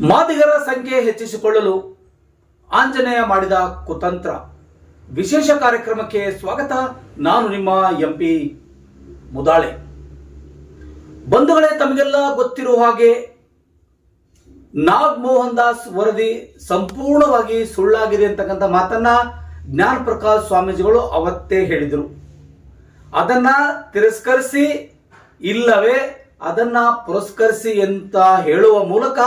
ಮಾದಿಗರ ಸಂಖ್ಯೆ ಹೆಚ್ಚಿಸಿಕೊಳ್ಳಲು ಆಂಜನೇಯ ಮಾಡಿದ ಕುತಂತ್ರ. ವಿಶೇಷ ಕಾರ್ಯಕ್ರಮಕ್ಕೆ ಸ್ವಾಗತ. ನಾನು ನಿಮ್ಮ ಎಂಪಿ ಮುದಾಳೆ. ಬಂಧುಗಳೇ, ತಮಗೆಲ್ಲ ಗೊತ್ತಿರುವ ಹಾಗೆ ನಾಗ್ ಮೋಹನ್ ದಾಸ್ ವರದಿ ಸಂಪೂರ್ಣವಾಗಿ ಸುಳ್ಳಾಗಿದೆ ಅಂತಕ್ಕಂಥ ಮಾತನ್ನ ಜ್ಞಾನ ಪ್ರಕಾಶ್ ಸ್ವಾಮೀಜಿಗಳು ಅವತ್ತೇ ಹೇಳಿದರು. ಅದನ್ನ ತಿರಸ್ಕರಿಸಿ, ಇಲ್ಲವೇ ಅದನ್ನ ಪುರಸ್ಕರಿಸಿ ಅಂತ ಹೇಳುವ ಮೂಲಕ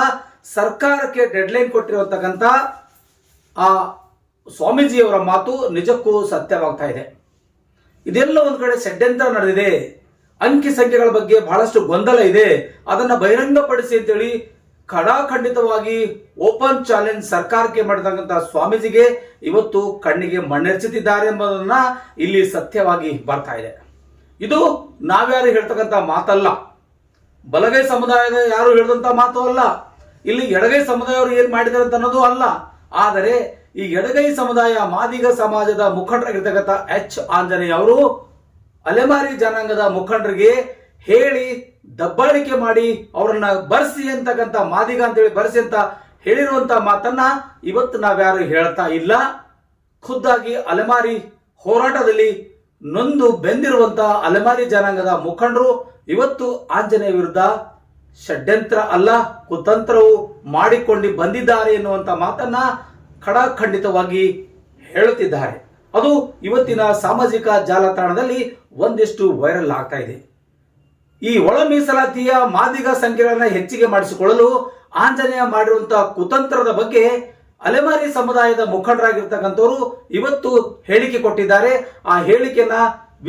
ಸರ್ಕಾರಕ್ಕೆ ಡೆಡ್ಲೈನ್ ಕೊಟ್ಟಿರುವಂತಕ್ಕಂಥ ಆ ಸ್ವಾಮೀಜಿಯವರ ಮಾತು ನಿಜಕ್ಕೂ ಸತ್ಯವಾಗ್ತಾ ಇದೆ. ಇದೆಲ್ಲ ಒಂದು ಕಡೆ ಷಡ್ಯಂತ್ರ ನಡೆದಿದೆ. ಅಂಕಿ ಸಂಖ್ಯೆಗಳ ಬಗ್ಗೆ ಬಹಳಷ್ಟು ಗೊಂದಲ ಇದೆ. ಅದನ್ನು ಬಹಿರಂಗಪಡಿಸಿ ಅಂತೇಳಿ ಖಡಾಖಂಡಿತವಾಗಿ ಓಪನ್ ಚಾಲೆಂಜ್ ಸರ್ಕಾರಕ್ಕೆ ಮಾಡಿದಂತಹ ಸ್ವಾಮೀಜಿಗೆ ಇವತ್ತು ಕಣ್ಣಿಗೆ ಮಣ್ಣೆರಚುತ್ತಿದ್ದಾರೆ ಎಂಬುದನ್ನ ಇಲ್ಲಿ ಸತ್ಯವಾಗಿ ಬರ್ತಾ ಇದೆ. ಇದು ನಾವ್ಯಾರು ಹೇಳ್ತಕ್ಕಂಥ ಮಾತಲ್ಲ. ಬಲಗೈ ಸಮುದಾಯದ ಯಾರು ಹೇಳಿದಂತ ಮಾತು ಅಲ್ಲ. ಇಲ್ಲಿ ಎಡಗೈ ಸಮುದಾಯವರು ಏನ್ ಮಾಡಿದ್ದಾರೆ ಅಂತ ಅನ್ನೋದು ಅಲ್ಲ. ಆದರೆ ಈ ಎಡಗೈ ಸಮುದಾಯ ಮಾದಿಗ ಸಮಾಜದ ಮುಖಂಡರಾಗಿರ್ತಕ್ಕಂಥ ಎಚ್ ಆಂಜನೇಯ ಅವರು ಅಲೆಮಾರಿ ಜನಾಂಗದ ಮುಖಂಡರಿಗೆ ಹೇಳಿ ದಬ್ಬಾಳಿಕೆ ಮಾಡಿ ಅವರನ್ನ ಬರ್ಸಿ ಅಂತಕ್ಕಂಥ ಮಾದಿಗ ಅಂತೇಳಿ ಬರ್ಸಿ ಅಂತ ಹೇಳಿರುವಂತ ಮಾತನ್ನ ಇವತ್ತು ನಾವ್ಯಾರು ಹೇಳ್ತಾ ಇಲ್ಲ. ಖುದ್ದಾಗಿ ಅಲೆಮಾರಿ ಹೋರಾಟದಲ್ಲಿ ನೊಂದು ಬೆಂದಿರುವಂತ ಅಲೆಮಾರಿ ಜನಾಂಗದ ಮುಖಂಡರು ಇವತ್ತು ಆಂಜನೇಯ ವಿರುದ್ಧ ಷಡ್ಯಂತ್ರ ಅಲ್ಲ, ಕುತಂತ್ರವು ಮಾಡಿಕೊಂಡು ಬಂದಿದ್ದಾರೆ ಎನ್ನುವಂತ ಮಾತನ್ನ ಖಡಾಖಂಡಿತವಾಗಿ ಹೇಳುತ್ತಿದ್ದಾರೆ. ಅದು ಇವತ್ತಿನ ಸಾಮಾಜಿಕ ಜಾಲತಾಣದಲ್ಲಿ ಒಂದಿಷ್ಟು ವೈರಲ್ ಆಗ್ತಾ ಇದೆ. ಈ ಒಳ ಮೀಸಲಾತಿಯ ಮಾದಿಗ ಸಂಖ್ಯೆಗಳನ್ನು ಹೆಚ್ಚಿಗೆ ಮಾಡಿಸಿಕೊಳ್ಳಲು ಆಂಜನೇಯ ಮಾಡಿರುವಂತಹ ಕುತಂತ್ರದ ಬಗ್ಗೆ ಅಲೆಮಾರಿ ಸಮುದಾಯದ ಮುಖಂಡರಾಗಿರ್ತಕ್ಕಂಥವರು ಇವತ್ತು ಹೇಳಿಕೆ ಕೊಟ್ಟಿದ್ದಾರೆ. ಆ ಹೇಳಿಕೆಯನ್ನ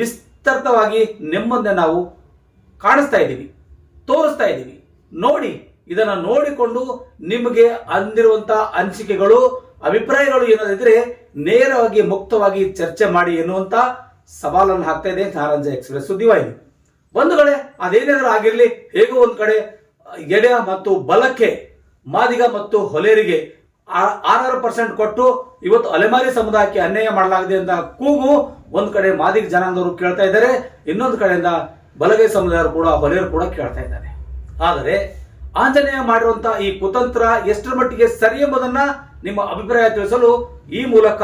ವಿಸ್ತೃತವಾಗಿ ನಿಮ್ಮನ್ನೇ ನಾವು ಕಾಣಿಸ್ತಾ ಇದ್ದೀವಿ. ತೋರಿಸ್ತಾ ಇದ್ದೀವಿ. ನೋಡಿ, ಇದನ್ನು ನೋಡಿಕೊಂಡು ನಿಮಗೆ ಅಂದಿರುವಂತಹ ಅನಿಸಿಕೆಗಳು, ಅಭಿಪ್ರಾಯಗಳು ಏನಾದಿದ್ರೆ ನೇರವಾಗಿ ಮುಕ್ತವಾಗಿ ಚರ್ಚೆ ಮಾಡಿ ಎನ್ನುವಂತ ಸವಾಲನ್ನು ಹಾಕ್ತಾ ಇದೆ ನಾರಂಜ ಎಕ್ಸ್ಪ್ರೆಸ್ ಸುದ್ದಿವಾಹಿನಿ ಕಡೆ ಅದೇನಾದ್ರೂ ಆಗಿರಲಿ, ಹೇಗೋ ಒಂದು ಕಡೆ ಎಡೆ ಮತ್ತು ಬಲಕ್ಕೆ, ಮಾದಿಗ ಮತ್ತು ಹೊಲೇರಿಗೆ ಆರಾರು ಪರ್ಸೆಂಟ್ ಕೊಟ್ಟು ಇವತ್ತು ಅಲೆಮಾರಿ ಸಮುದಾಯಕ್ಕೆ ಅನ್ಯಾಯ ಮಾಡಲಾಗಿದೆ ಅಂತ ಕೂಗು. ಒಂದು ಕಡೆ ಮಾದಿಗ ಜನಾಂಗದವರು ಕೇಳ್ತಾ ಇದ್ದಾರೆ, ಇನ್ನೊಂದು ಕಡೆಯಿಂದ ಬಲಗೈ ಸಮುದಾಯರು ಕೂಡ ಹೊಲೆಯರು ಕೂಡ ಕೇಳ್ತಾ ಇದ್ದಾರೆ. ಆದರೆ, ಆಂಜನೇಯ ಮಾಡಿರುವಂತಹ ಈ ಕುತಂತ್ರ ಎಷ್ಟರ ಮಟ್ಟಿಗೆ ಸರಿ ಎಂಬುದನ್ನ ನಿಮ್ಮ ಅಭಿಪ್ರಾಯ ತಿಳಿಸಲು ಈ ಮೂಲಕ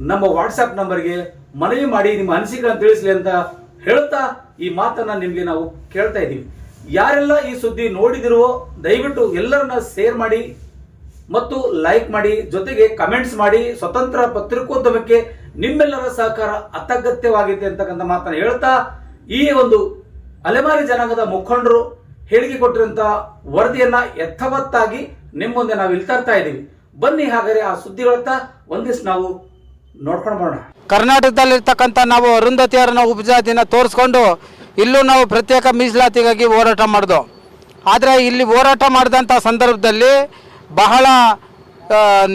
ನಮ್ಮ ವಾಟ್ಸ್ಆಪ್ ನಂಬರ್ಗೆ ಮನವಿ ಮಾಡಿ, ನಿಮ್ಮ ಅನಿಸಿಕೆಗಳನ್ನು ತಿಳಿಸಲಿ ಅಂತ ಹೇಳ್ತಾ ಈ ಮಾತನ್ನ ನಿಮಗೆ ನಾವು ಕೇಳ್ತಾ ಇದ್ದೀವಿ. ಯಾರೆಲ್ಲ ಈ ಸುದ್ದಿ ನೋಡಿದಿರೋ ದಯವಿಟ್ಟು ಎಲ್ಲರನ್ನ ಶೇರ್ ಮಾಡಿ ಮತ್ತು ಲೈಕ್ ಮಾಡಿ, ಜೊತೆಗೆ ಕಮೆಂಟ್ಸ್ ಮಾಡಿ, ಸ್ವತಂತ್ರ ಪತ್ರಿಕೋದ್ಯಮಕ್ಕೆ ನಿಮ್ಮೆಲ್ಲರ ಸಹಕಾರ ಅತ್ಯಗತ್ಯವಾಗಿದೆ ಅಂತಕ್ಕಂಥ ಮಾತನ್ನು ಹೇಳ್ತಾ ಈ ಒಂದು ಅಲೆಮಾರಿ ಜನಾಂಗದ ಮುಖಂಡರು ಹೇಳಿಕೆ ಕೊಟ್ಟಿರುವಂತಹ ವರದಿಯನ್ನ ಯಥಾವತ್ತಾಗಿ ನಿಮ್ಮ ಮುಂದೆ ನಾವು ಇಲ್ಲಿ ತರ್ತಾ ಇದ್ದೀವಿ ಬನ್ನಿ ಹಾಗಾದ್ರೆ ಆ ಸುದ್ದಿಗಳತ್ತ ಒಂದಿಷ್ಟು ನಾವು ನೋಡ್ಕೊಂಡು ಬರೋಣ. ಕರ್ನಾಟಕದಲ್ಲಿರ್ತಕ್ಕಂಥ ನಾವು ಅರುಂಧತಿಯರನ್ನ ಉಪಜಾತಿನ ತೋರಿಸ್ಕೊಂಡು ಇಲ್ಲೂ ನಾವು ಪ್ರತ್ಯೇಕ ಮೀಸಲಾತಿಗಾಗಿ ಹೋರಾಟ ಮಾಡಿದೋ. ಆದರೆ ಇಲ್ಲಿ ಹೋರಾಟ ಮಾಡಿದಂಥ ಸಂದರ್ಭದಲ್ಲಿ ಬಹಳ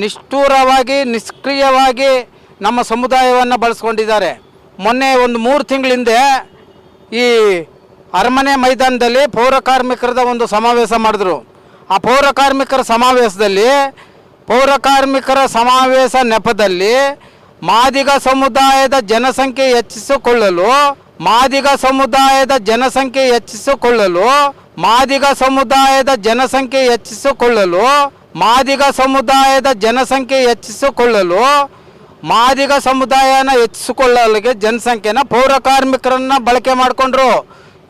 ನಿಷ್ಠೂರವಾಗಿ, ನಿಷ್ಕ್ರಿಯವಾಗಿ ನಮ್ಮ ಸಮುದಾಯವನ್ನು ಬಳಸ್ಕೊಂಡಿದ್ದಾರೆ. ಮೊನ್ನೆ ಒಂದು ಮೂರು ತಿಂಗಳ ಹಿಂದೆ ಈ ಅರಮನೆ ಮೈದಾನದಲ್ಲಿ ಪೌರ ಕಾರ್ಮಿಕರದ ಒಂದು ಸಮಾವೇಶ ಮಾಡಿದ್ರು. ಆ ಪೌರ ಕಾರ್ಮಿಕರ ಸಮಾವೇಶದಲ್ಲಿ ಪೌರ ಕಾರ್ಮಿಕರ ಸಮಾವೇಶ ನೆಪದಲ್ಲಿ ಮಾದಿಗ ಸಮುದಾಯದ ಜನಸಂಖ್ಯೆ ಹೆಚ್ಚಿಸಿಕೊಳ್ಳಲು, ಮಾದಿಗ ಸಮುದಾಯದ ಜನಸಂಖ್ಯೆ ಹೆಚ್ಚಿಸಿಕೊಳ್ಳಲು, ಮಾದಿಗ ಸಮುದಾಯದ ಜನಸಂಖ್ಯೆ ಹೆಚ್ಚಿಸಿಕೊಳ್ಳಲು, ಮಾದಿಗ ಸಮುದಾಯದ ಜನಸಂಖ್ಯೆ ಹೆಚ್ಚಿಸಿಕೊಳ್ಳಲು, ಮಾದಿಗ ಸಮುದಾಯನ ಹೆಚ್ಚಿಸಿಕೊಳ್ಳಲಿಗೆ ಜನಸಂಖ್ಯೆನ ಪೌರ ಕಾರ್ಮಿಕರನ್ನ ಬಳಕೆ ಮಾಡಿಕೊಂಡ್ರು.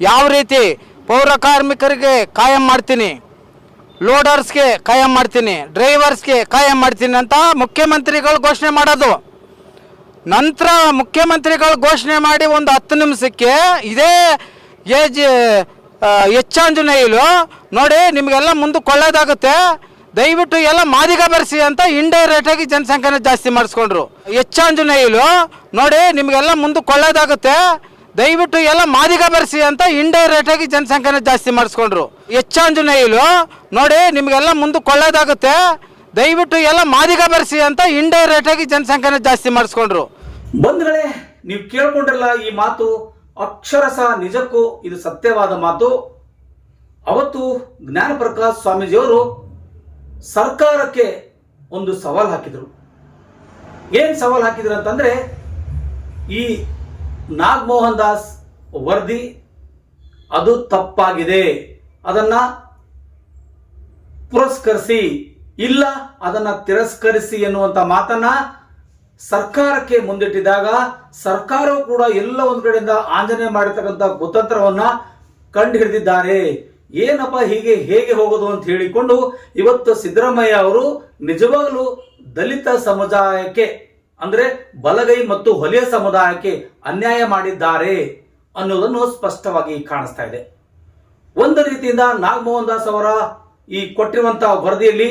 ಯಾವ ರೀತಿ ಪೌರ ಕಾರ್ಮಿಕರಿಗೆ ಕಾಯಂ ಮಾಡ್ತೀನಿ, ಲೋಡರ್ಸ್ಗೆ ಕಾಯಂ ಮಾಡ್ತೀನಿ, ಡ್ರೈವರ್ಸ್ಗೆ ಕಾಯಂ ಮಾಡ್ತೀನಿ ಅಂತ ಮುಖ್ಯಮಂತ್ರಿಗಳು ಘೋಷಣೆ ಮಾಡೋದು. ನಂತರ ಮುಖ್ಯಮಂತ್ರಿಗಳು ಘೋಷಣೆ ಮಾಡಿ ಒಂದು ಹತ್ತು ನಿಮಿಷಕ್ಕೆ ಇದೇ ಏಜ್ ಹೆಚ್ಚಾಂಜನೇಯಲು ನೋಡಿ ನಿಮಗೆಲ್ಲ ಮುಂದಕ್ಕೆ ಕೊಳ್ಳೋದಾಗುತ್ತೆ ದಯವಿಟ್ಟು ಎಲ್ಲ ಮಾದಿಗ ಬರೆಸಿ ಅಂತ ಇಂಡೈರೆಕ್ಟ್ ಆಗಿ ಜನಸಂಖ್ಯೆನ ಜಾಸ್ತಿ ಮಾಡಿಸ್ಕೊಂಡ್ರು. ಹೆಚ್ಚಾಂಜನೇಯಲು ನೋಡಿ ನಿಮಗೆಲ್ಲ ಮುಂದಕ್ಕೆ ಒಳ್ಳೇದಾಗುತ್ತೆ ದಯವಿಟ್ಟು ಎಲ್ಲ ಮಾದಿಗ ಬರೆಸಿ ಅಂತ ಇಂಡೈರೆಕ್ಟ್ ಆಗಿ ಜನಸಂಖ್ಯೆನ ಜಾಸ್ತಿ ಮಾಡಿಸ್ಕೊಂಡ್ರು. ಹೆಚ್ಚಾಂಜನೇಯಲು ನೋಡಿ, ನಿಮಗೆಲ್ಲ ಮುಂದೆ ಕೊಳ್ಳೋದಾಗುತ್ತೆ. ದಯವಿಟ್ಟು ಎಲ್ಲ ಮಾದಿಗ ಬರೆಸಿ ಅಂತ ಇಂಡೈರೆಕ್ಟ್ ಆಗಿ ಜನಸಂಖ್ಯೆನ ಜಾಸ್ತಿ ಮಾಡಿಸ್ಕೊಂಡ್ರು. ಬಂಧುಗಳೇ, ನೀವು ಕೇಳ್ಕೊಂಡ್ರಲ್ಲ ಈ ಮಾತು, ಅಕ್ಷರಶಃ ನಿಜಕ್ಕೂ ಇದು ಸತ್ಯವಾದ ಮಾತು. ಅವತ್ತು ಜ್ಞಾನ ಪ್ರಕಾಶ್ ಸ್ವಾಮೀಜಿಯವರು ಸರ್ಕಾರಕ್ಕೆ ಒಂದು ಸವಾಲು ಹಾಕಿದರು. ಏನ್ ಸವಾಲು ಹಾಕಿದ್ರು ಅಂತಂದ್ರೆ, ಈ ನಾಗಮೋಹನ್ ದಾಸ್ ವರದಿ, ಅದು ತಪ್ಪಾಗಿದೆ. ಅದನ್ನ ಪುರಸ್ಕರಿಸಿ, ಇಲ್ಲ, ಅದನ್ನ ತಿರಸ್ಕರಿಸಿ ಎನ್ನುವಂತ ಮಾತನ್ನ ಸರ್ಕಾರಕ್ಕೆ ಮುಂದಿಟ್ಟಿದಾಗ ಸರ್ಕಾರವು ಕೂಡ ಎಲ್ಲ ಒಂದು ಕಡೆಯಿಂದ ಆಂಜನೇಯ ಮಾಡಿರ್ತಕ್ಕಂಥ ಕುತಂತ್ರವನ್ನ ಕಂಡು ಹಿಡಿದಿದ್ದಾರೆ ಏನಪ್ಪ ಹೀಗೆ ಹೇಗೆ ಹೋಗೋದು ಅಂತ ಹೇಳಿಕೊಂಡು ಇವತ್ತು ಸಿದ್ದರಾಮಯ್ಯ ಅವರು ನಿಜವಾಗಲೂ ದಲಿತ ಸಮುದಾಯಕ್ಕೆ ಅಂದ್ರೆ ಬಲಗೈ ಮತ್ತು ಹೊಲಿಯ ಸಮುದಾಯಕ್ಕೆ ಅನ್ಯಾಯ ಮಾಡಿದ್ದಾರೆ ಅನ್ನೋದನ್ನು ಸ್ಪಷ್ಟವಾಗಿ ಕಾಣಿಸ್ತಾ ಇದೆ. ಒಂದು ರೀತಿಯಿಂದ ನಾಗಮೋಹನ್ ದಾಸ್ ಅವರ ಈ ಕೊಟ್ಟಿರುವಂತಹ ವರದಿಯಲ್ಲಿ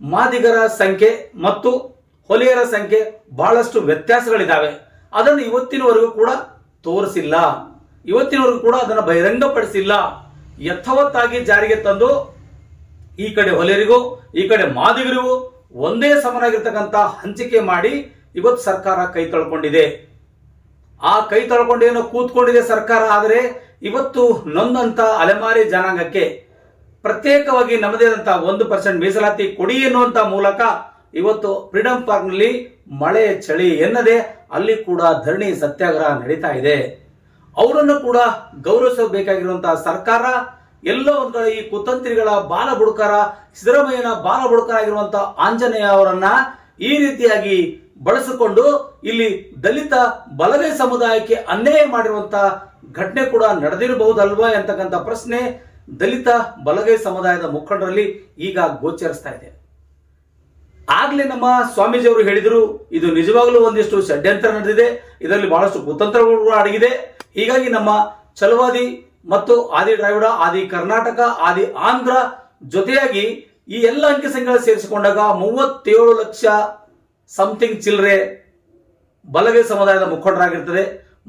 ಮಾದಿಗರ ಸಂಖ್ಯೆ ಮತ್ತು ಹೊಲಿಯರ ಸಂಖ್ಯೆ ಬಹಳಷ್ಟು ವ್ಯತ್ಯಾಸಗಳಿದ್ದಾವೆ. ಅದನ್ನು ಇವತ್ತಿನವರೆಗೂ ಕೂಡ ತೋರಿಸಿಲ್ಲ. ಇವತ್ತಿನವರೆಗೂ ಕೂಡ ಅದನ್ನು ಬಹಿರಂಗಪಡಿಸಿಲ್ಲ. ಯಥವತ್ತಾಗಿ ಜಾರಿಗೆ ತಂದು ಈ ಕಡೆ ಹೊಲಿಯರಿಗೂ, ಈ ಕಡೆ ಮಾದಿಗರಿಗೂ ಒಂದೇ ಸಮನಾಗಿರ್ತಕ್ಕಂಥ ಹಂಚಿಕೆ ಮಾಡಿ ಇವತ್ತು ಸರ್ಕಾರ ಕೈ ತಳ್ಕೊಂಡಿದೆ. ಆ ಕೈ ತಳ್ಕೊಂಡೇನೋ ಕೂತ್ಕೊಂಡಿದೆ ಸರ್ಕಾರ, ಆದರೆ ಇವತ್ತು ನೊಂದಂತ ಅಲೆಮಾರಿ ಜನಾಂಗಕ್ಕೆ ಪ್ರತ್ಯೇಕವಾಗಿ ನಮ್ಮದೇ ಆದಂತಹ ಒಂದು ಪರ್ಸೆಂಟ್ ಮೀಸಲಾತಿ ಕೊಡಿ ಎನ್ನುವಂತ ಮೂಲಕ ಇವತ್ತು ಫ್ರೀಡಂ ಪಾರ್ಕ್ನಲ್ಲಿ ಮಳೆ ಚಳಿ ಎನ್ನದೆ ಅಲ್ಲಿ ಕೂಡ ಧರಣಿ ಸತ್ಯಾಗ್ರಹ ನಡೀತಾ ಇದೆ. ಅವರನ್ನು ಕೂಡ ಗೌರವಿಸಬೇಕಾಗಿರುವಂತಹ ಸರ್ಕಾರ, ಎಲ್ಲೋ ಒಂದು ಕಡೆ ಈ ಕುತಂತ್ರಿಗಳ ಬಾಲ ಬುಡಕರ, ಸಿದ್ದರಾಮಯ್ಯನ ಬಾಲ ಬುಡಕರಾಗಿರುವಂತಹ ಆಂಜನೇಯ ಅವರನ್ನ ಈ ರೀತಿಯಾಗಿ ಬಳಸಿಕೊಂಡು ಇಲ್ಲಿ ದಲಿತ ಬಲಗೈ ಸಮುದಾಯಕ್ಕೆ ಅನ್ಯಾಯ ಮಾಡಿರುವಂತಹ ಘಟನೆ ಕೂಡ ನಡೆದಿರಬಹುದಲ್ವಾ ಅಂತಕ್ಕಂಥ ಪ್ರಶ್ನೆ ದಲಿತ ಬಲಗೈ ಸಮುದಾಯದ ಮುಖಂಡರಲ್ಲಿ ಈಗ ಗೋಚರಿಸ್ತಾ ಇದೆ. ಆಗ್ಲೇ ನಮ್ಮ ಸ್ವಾಮೀಜಿಯವರು ಹೇಳಿದರು, ಇದು ನಿಜವಾಗ್ಲೂ ಒಂದಿಷ್ಟು ಷಡ್ಯಂತ್ರ ನಡೆದಿದೆ, ಇದರಲ್ಲಿ ಬಹಳಷ್ಟು ಕುತಂತ್ರಗಳು ಅಡಗಿದೆ. ಹೀಗಾಗಿ ನಮ್ಮ ಛಲವಾದಿ ಮತ್ತು ಆದಿ ದ್ರಾವಿಡ, ಆದಿ ಕರ್ನಾಟಕ, ಆದಿ ಆಂಧ್ರ ಜೊತೆಯಾಗಿ ಈ ಎಲ್ಲ ಅಂಕಿ ಸಂಖ್ಯೆಗಳು ಸೇರಿಸಿಕೊಂಡಾಗ ಮೂವತ್ತೇಳು ಲಕ್ಷ ಸಮಥಿಂಗ್ ಚಿಲ್ಲರೆ ಬಲಗೈ ಸಮುದಾಯದ ಮುಖಂಡರಾಗಿರ್ತದೆ.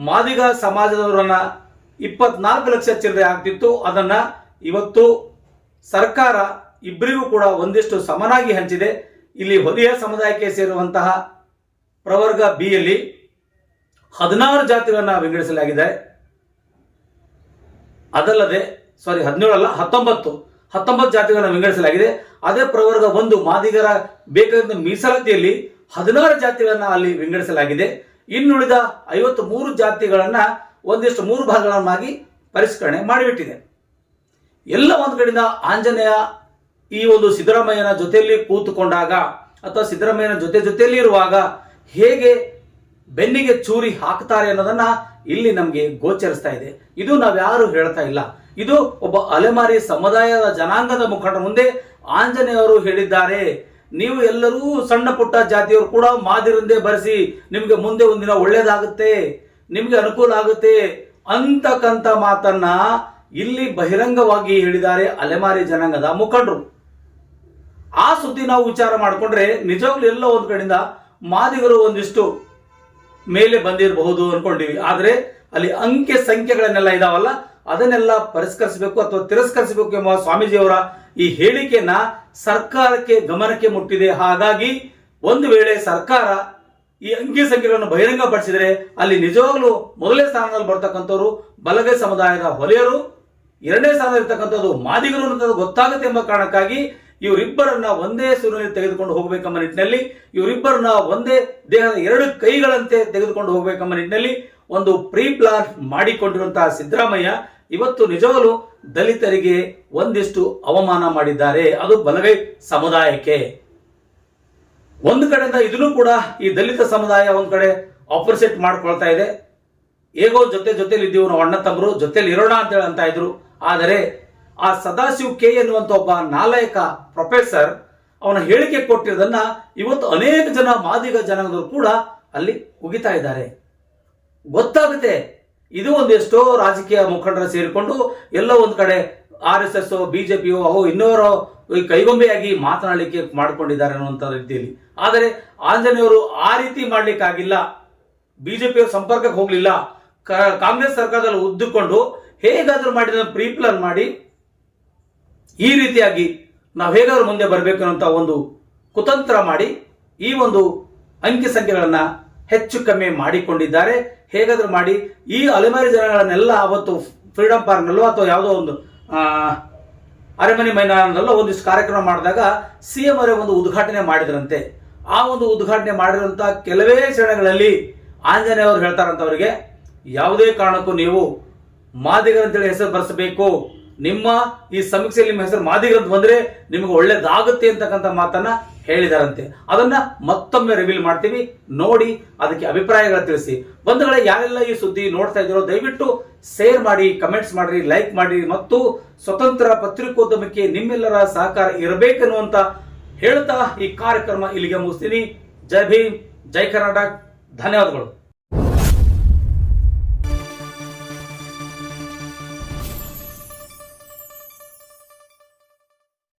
ಮಾದಿಗ ಸಮಾಜದವರನ್ನ ಇಪ್ಪತ್ನಾಲ್ಕು ಲಕ್ಷ ಚಿಲ್ಲರೆ ಆಗ್ತಿತ್ತು. ಅದನ್ನ ಇವತ್ತು ಸರ್ಕಾರ ಇಬ್ಬರಿಗೂ ಕೂಡ ಒಂದಿಷ್ಟು ಸಮನಾಗಿ ಹಂಚಿದೆ. ಇಲ್ಲಿ ಹೊಲಿಯ ಸಮುದಾಯಕ್ಕೆ ಸೇರುವಂತಹ ಪ್ರವರ್ಗ ಬಿ ಯಲ್ಲಿ ಹದಿನಾರು ಜಾತಿಗಳನ್ನು ವಿಂಗಡಿಸಲಾಗಿದೆ. ಅದಲ್ಲದೆ ಸಾರಿ ಹದಿನೇಳು ಅಲ್ಲ, ಹತ್ತೊಂಬತ್ತು. ಹತ್ತೊಂಬತ್ತು ಜಾತಿಗಳನ್ನು ವಿಂಗಡಿಸಲಾಗಿದೆ. ಅದೇ ಪ್ರವರ್ಗ ಒಂದು ಮಾದಿಗರ ಬೇಕಾದ ಮೀಸಲಾತಿಯಲ್ಲಿ ಹದಿನಾರು ಜಾತಿಗಳನ್ನ ಅಲ್ಲಿ ವಿಂಗಡಿಸಲಾಗಿದೆ. ಇನ್ನುಳಿದ ಐವತ್ತು ಮೂರು ಜಾತಿಗಳನ್ನ ಒಂದಿಷ್ಟು ಮೂರು ಭಾಗಗಳನ್ನಾಗಿ ಪರಿಷ್ಕರಣೆ ಮಾಡಿಬಿಟ್ಟಿದೆ. ಎಲ್ಲ ಒಂದು ಕಡೆಯಿಂದ ಆಂಜನೇಯ ಈ ಒಂದು ಸಿದ್ದರಾಮಯ್ಯನ ಜೊತೆಯಲ್ಲಿ ಕೂತುಕೊಂಡಾಗ ಅಥವಾ ಸಿದ್ದರಾಮಯ್ಯನ ಜೊತೆ ಜೊತೆಯಲ್ಲಿ ಇರುವಾಗ ಹೇಗೆ ಬೆನ್ನಿಗೆ ಚೂರಿ ಹಾಕ್ತಾರೆ ಅನ್ನೋದನ್ನ ಇಲ್ಲಿ ನಮಗೆ ಗೋಚರಿಸ್ತಾ ಇದೆ. ಇದು ನಾವ್ಯಾರು ಹೇಳ್ತಾ ಇಲ್ಲ. ಇದು ಒಬ್ಬ ಅಲೆಮಾರಿ ಸಮುದಾಯದ ಜನಾಂಗದ ಮುಖಂಡ ಮುಂದೆ ಆಂಜನೇಯವರು ಹೇಳಿದ್ದಾರೆ. ನೀವು ಎಲ್ಲರೂ ಸಣ್ಣ ಪುಟ್ಟ ಜಾತಿಯವರು ಕೂಡ ಮಾದಿರಂದೇ ಬರೆಸಿ ನಿಮಗೆ ಮುಂದೆ ಒಂದಿನ ಒಳ್ಳೇದಾಗುತ್ತೆ, ನಿಮಗೆ ಅನುಕೂಲ ಆಗುತ್ತೆ ಅಂತಕ್ಕಂಥ ಮಾತನ್ನ ಇಲ್ಲಿ ಬಹಿರಂಗವಾಗಿ ಹೇಳಿದ್ದಾರೆ ಅಲೆಮಾರಿ ಜನಾಂಗದ ಮುಖಂಡರು. ಆ ಸುದ್ದಿ ನಾವು ವಿಚಾರ ಮಾಡಿಕೊಂಡ್ರೆ ನಿಜವಾಗ್ಲೂ ಎಲ್ಲ ಒಂದು ಕಡೆಯಿಂದ ಮಾದಿಗರು ಒಂದಿಷ್ಟು ಮೇಲೆ ಬಂದಿರಬಹುದು ಅನ್ಕೊಂಡಿವಿ. ಆದ್ರೆ ಅಲ್ಲಿ ಅಂಕೆ ಸಂಖ್ಯೆಗಳನ್ನೆಲ್ಲ ಇದಾವಲ್ಲ ಅದನ್ನೆಲ್ಲ ಪರಿಷ್ಕರಿಸಬೇಕು ಅಥವಾ ತಿರಸ್ಕರಿಸಬೇಕು ಎಂಬ ಸ್ವಾಮೀಜಿಯವರ ಈ ಹೇಳಿಕೆಯನ್ನ ಸರ್ಕಾರಕ್ಕೆ ಗಮನಕ್ಕೆ ಮುಟ್ಟಿದೆ. ಹಾಗಾಗಿ ಒಂದು ವೇಳೆ ಸರ್ಕಾರ ಈ ಅಂಕಿ ಸಂಖ್ಯೆಗಳನ್ನು ಬಹಿರಂಗಪಡಿಸಿದರೆ ಅಲ್ಲಿ ನಿಜವಾಗ್ಲೂ ಮೊದಲನೇ ಸ್ಥಾನದಲ್ಲಿ ಬರ್ತಕ್ಕಂಥವ್ರು ಬಲಗೈ ಸಮುದಾಯದ ಹೊಲೆಯರು ಎರಡನೇ ಸ್ಥಾನದಲ್ಲಿರ್ತಕ್ಕಂಥದ್ದು ಮಾದಿಗರು ಅನ್ನೋದು ಗೊತ್ತಾಗುತ್ತೆ ಎಂಬ ಕಾರಣಕ್ಕಾಗಿ ಇವರಿಬ್ಬರನ್ನ ಒಂದೇ ಸೂರಿನಲ್ಲಿ ತೆಗೆದುಕೊಂಡು ಹೋಗಬೇಕೆಂಬ ನಿಟ್ಟಿನಲ್ಲಿ, ಇವರಿಬ್ಬರನ್ನ ಒಂದೇ ದೇಹದ ಎರಡು ಕೈಗಳಂತೆ ತೆಗೆದುಕೊಂಡು ಹೋಗಬೇಕೆಂಬ ನಿಟ್ಟಿನಲ್ಲಿ ಒಂದು ಪ್ರೀ ಪ್ಲಾನ್ ಮಾಡಿಕೊಂಡಿರುವಂತಹ ಸಿದ್ದರಾಮಯ್ಯ ಇವತ್ತು ನಿಜವಾಗಲೂ ದಲಿತರಿಗೆ ಒಂದಿಷ್ಟು ಅವಮಾನ ಮಾಡಿದ್ದಾರೆ. ಅದು ಬಲಗೈ ಸಮುದಾಯಕ್ಕೆ. ಒಂದು ಕಡೆಯಿಂದ ಇದನ್ನು ಕೂಡ ಈ ದಲಿತ ಸಮುದಾಯ ಒಂದ್ ಕಡೆ ಆಪೋಸಿಟ್ ಮಾಡ್ಕೊಳ್ತಾ ಇದೆ. ಹೇಗೋ ಜೊತೆ ಜೊತೆಲಿ ಇದ್ದೀವಿ ಅಣ್ಣ ತಮ್ಮರು, ಜೊತೆಲಿ ಇರೋಣ ಅಂತ ಅಂತ ಇದ್ರು. ಆದರೆ ಆ ಸದಾಶಿವ್ ಕೆ ಎನ್ನುವಂತ ಒಬ್ಬ ನಾಲಾಯಕ ಪ್ರೊಫೆಸರ್ ಅವನ ಹೇಳಿಕೆ ಕೊಟ್ಟಿರೋದನ್ನ ಇವತ್ತು ಅನೇಕ ಜನ ಮಾದಿಗ ಜನಾಂಗದವರು ಕೂಡ ಅಲ್ಲಿ ಉಗಿತಾ ಇದ್ದಾರೆ. ಗೊತ್ತಾಗುತ್ತೆ. ಇದು ಒಂದೆಷ್ಟೋ ರಾಜಕೀಯ ಮುಖಂಡರು ಸೇರಿಕೊಂಡು ಎಲ್ಲ ಒಂದು ಕಡೆ ಆರ್ ಎಸ್ ಎಸ್ ಬಿಜೆಪಿಯು ಅವು ಇನ್ನೋರು ಕೈಗೊಂಬೆಯಾಗಿ ಮಾತನಾಡಲಿಕ್ಕೆ ಮಾಡಿಕೊಂಡಿದ್ದಾರೆ ಅನ್ನುವಂಥ ರೀತಿಯಲ್ಲಿ. ಆದರೆ ಆಂಜನೇಯವರು ಆ ರೀತಿ ಮಾಡ್ಲಿಕ್ಕಾಗಿಲ್ಲ. ಬಿಜೆಪಿಯ ಸಂಪರ್ಕಕ್ಕೆ ಹೋಗಲಿಲ್ಲ. ಕಾಂಗ್ರೆಸ್ ಸರ್ಕಾರದಲ್ಲಿ ಉದ್ದುಕೊಂಡು ಹೇಗಾದರೂ ಮಾಡಿದ ಪ್ರೀ ಪ್ಲಾನ್ ಮಾಡಿ ಈ ರೀತಿಯಾಗಿ ನಾವು ಹೇಗಾದ್ರೂ ಮುಂದೆ ಬರಬೇಕು ಅನ್ನೋಂಥ ಒಂದು ಕುತಂತ್ರ ಮಾಡಿ ಈ ಒಂದು ಅಂಕಿ ಸಂಖ್ಯೆಗಳನ್ನ ಹೆಚ್ಚು ಕಮ್ಮಿ ಮಾಡಿಕೊಂಡಿದ್ದಾರೆ. ಹೇಗಾದ್ರೂ ಮಾಡಿ, ಈ ಅಲೆಮಾರಿ ಜನಗಳನ್ನೆಲ್ಲ ಅವತ್ತು ಫ್ರೀಡಂ ಪಾರ್ಕ್ನಲ್ಲೋ ಅಥವಾ ಯಾವುದೋ ಒಂದು ಅರಮನೆ ಮೈದಾನದಲ್ಲೋ ಒಂದಿಷ್ಟು ಕಾರ್ಯಕ್ರಮ ಮಾಡಿದಾಗ ಸಿ ಎಂ ಅವರೇ ಒಂದು ಉದ್ಘಾಟನೆ ಮಾಡಿದ್ರಂತೆ. ಆ ಒಂದು ಉದ್ಘಾಟನೆ ಮಾಡಿರುವಂತಹ ಕೆಲವೇ ಕ್ಷಣಗಳಲ್ಲಿ ಆಂಜನೇಯ ಅವರು ಹೇಳ್ತಾರಂತವರಿಗೆ, ಯಾವುದೇ ಕಾರಣಕ್ಕೂ ನೀವು ಮಾದಿಗರಂತೇಳಿ ಹೆಸರು ಬರೆಸಬೇಕು. ನಿಮ್ಮ ಈ ಸಮೀಕ್ಷೆಯಲ್ಲಿ ನಿಮ್ಮ ಹೆಸರು ಮಾದಿಗರಂತ ಬಂದ್ರೆ ನಿಮಗೆ ಒಳ್ಳೇದಾಗುತ್ತೆ ಅಂತಕ್ಕಂಥ ಮಾತನ್ನ ಹೇಳಿದಾರಂತೆ. ಅದನ್ನ ಮತ್ತೊಮ್ಮೆ ರಿವೀಲ್ ಮಾಡ್ತೀವಿ. ನೋಡಿ, ಅದಕ್ಕೆ ಅಭಿಪ್ರಾಯಗಳ ತಿಳಿಸಿ. ಬಂಧುಗಳೇ, ಯಾರೆಲ್ಲ ಈ ಸುದ್ದಿ ನೋಡ್ತಾ ಇದ್ದೀರೋ, ದಯವಿಟ್ಟು ಶೇರ್ ಮಾಡಿ ಕಮೆಂಟ್ಸ್ ಮಾಡಿ ಲೈಕ್ ಮಾಡಿ ಮತ್ತು ಸ್ವತಂತ್ರ ಪತ್ರಿಕೋದ್ಯಮಕ್ಕೆ ನಿಮ್ಮೆಲ್ಲರ ಸಹಕಾರ ಇರಬೇಕೆನ್ನುವಂತ ಹೇಳ್ತಾ ಈ ಕಾರ್ಯಕ್ರಮ ಇಲ್ಲಿಗೆ ಮುಗಿಸ್ತೀನಿ. ಜೈ ಭೀಮ್, ಜೈ ಕರ್ನಾಟಕ. ಧನ್ಯವಾದಗಳು.